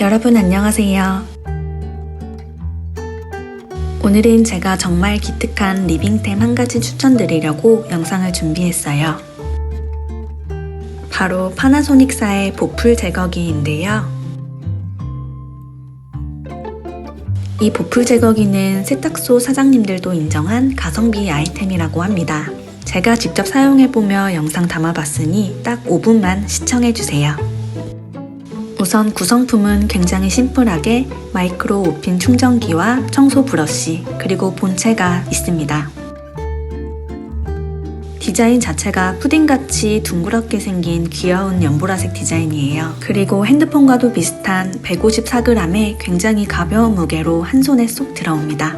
여러분 안녕하세요. 오늘은 제가 정말 기특한 리빙템 한 가지 추천드리려고 영상을 준비했어요. 바로 파나소닉사의 보풀 제거기인데요. 이 보풀 제거기는 세탁소 사장님들도 인정한 가성비 아이템이라고 합니다. 제가 직접 사용해보며 영상 담아봤으니 딱 5분만 시청해주세요. 우선 구성품은 굉장히 심플하게 마이크로 오핀 충전기와 청소 브러쉬, 그리고 본체가 있습니다. 디자인 자체가 푸딩같이 둥그렇게 생긴 귀여운 연보라색 디자인이에요. 그리고 핸드폰과도 비슷한 154g의 굉장히 가벼운 무게로 한 손에 쏙 들어옵니다.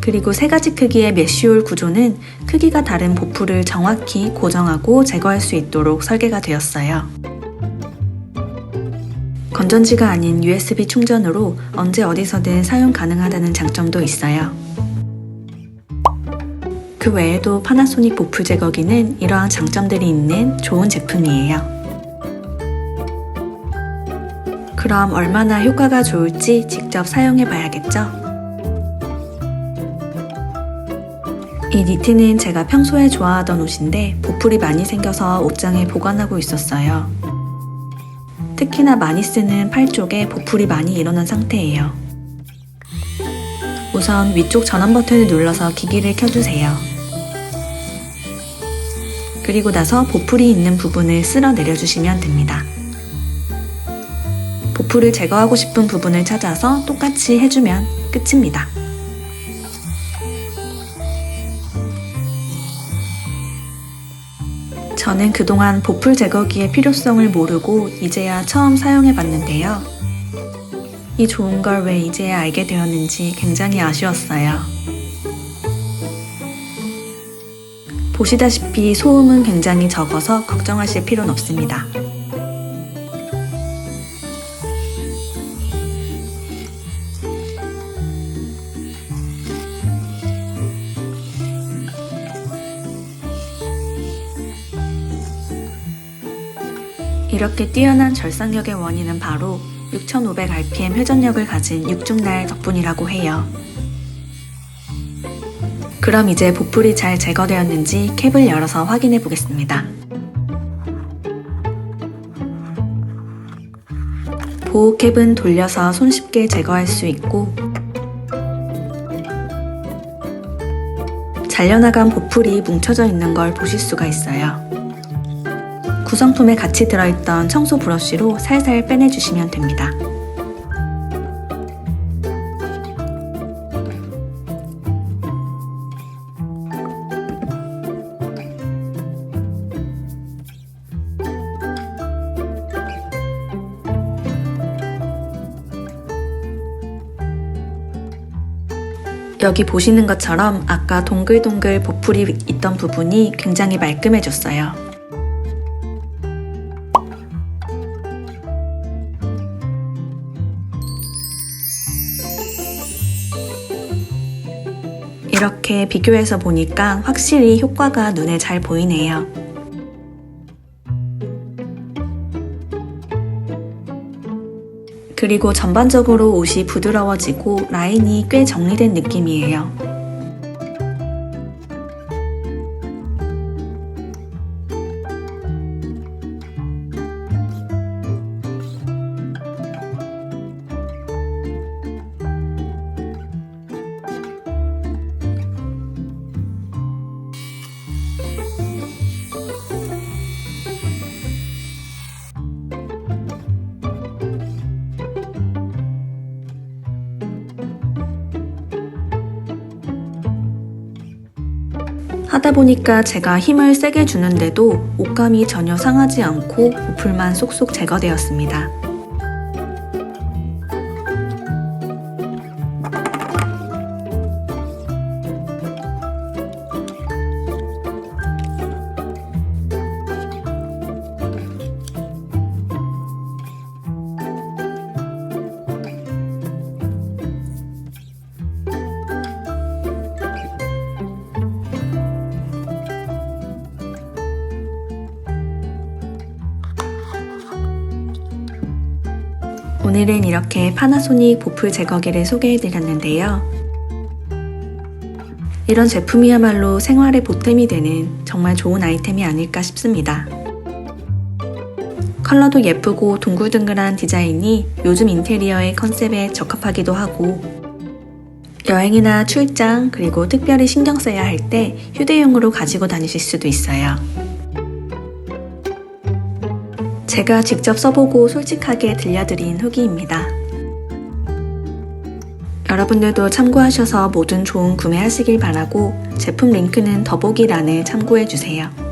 그리고 세 가지 크기의 메쉬홀 구조는 크기가 다른 보풀을 정확히 고정하고 제거할 수 있도록 설계가 되었어요. 건전지가 아닌 USB 충전으로 언제 어디서든 사용 가능하다는 장점도 있어요. 그 외에도 파나소닉 보풀 제거기는 이러한 장점들이 있는 좋은 제품이에요. 그럼 얼마나 효과가 좋을지 직접 사용해 봐야겠죠? 이 니트는 제가 평소에 좋아하던 옷인데 보풀이 많이 생겨서 옷장에 보관하고 있었어요. 특히나 많이 쓰는 팔 쪽에 보풀이 많이 일어난 상태예요. 우선 위쪽 전원 버튼을 눌러서 기기를 켜주세요. 그리고 나서 보풀이 있는 부분을 쓸어 내려주시면 됩니다. 보풀을 제거하고 싶은 부분을 찾아서 똑같이 해주면 끝입니다. 저는 그동안 보풀 제거기의 필요성을 모르고 이제야 처음 사용해 봤는데요. 이 좋은 걸 왜 이제야 알게 되었는지 굉장히 아쉬웠어요. 보시다시피 소음은 굉장히 적어서 걱정하실 필요는 없습니다. 이렇게 뛰어난 절상력의 원인은 바로 6500rpm 회전력을 가진 육중날 덕분이라고 해요. 그럼 이제 보풀이 잘 제거되었는지 캡을 열어서 확인해 보겠습니다. 보호 캡은 돌려서 손쉽게 제거할 수 있고 잘려나간 보풀이 뭉쳐져 있는 걸 보실 수가 있어요. 구성품에 같이 들어있던 청소 브러쉬로 살살 빼내주시면 됩니다. 여기 보시는 것처럼 아까 동글동글 보풀이 있던 부분이 굉장히 말끔해졌어요. 이렇게 비교해서 보니까 확실히 효과가 눈에 잘 보이네요. 그리고 전반적으로 옷이 부드러워지고 라인이 꽤 정리된 느낌이에요. 하다 보니까 제가 힘을 세게 주는데도 옷감이 전혀 상하지 않고 보풀만 쏙쏙 제거되었습니다. 오늘은 이렇게 파나소닉 보풀 제거기를 소개해드렸는데요. 이런 제품이야말로 생활에 보탬이 되는 정말 좋은 아이템이 아닐까 싶습니다. 컬러도 예쁘고 둥글둥글한 디자인이 요즘 인테리어의 컨셉에 적합하기도 하고 여행이나 출장 그리고 특별히 신경 써야 할 때 휴대용으로 가지고 다니실 수도 있어요. 제가 직접 써보고 솔직하게 들려드린 후기입니다. 여러분들도 참고하셔서 모든 좋은 구매하시길 바라고 제품 링크는 더보기란에 참고해주세요.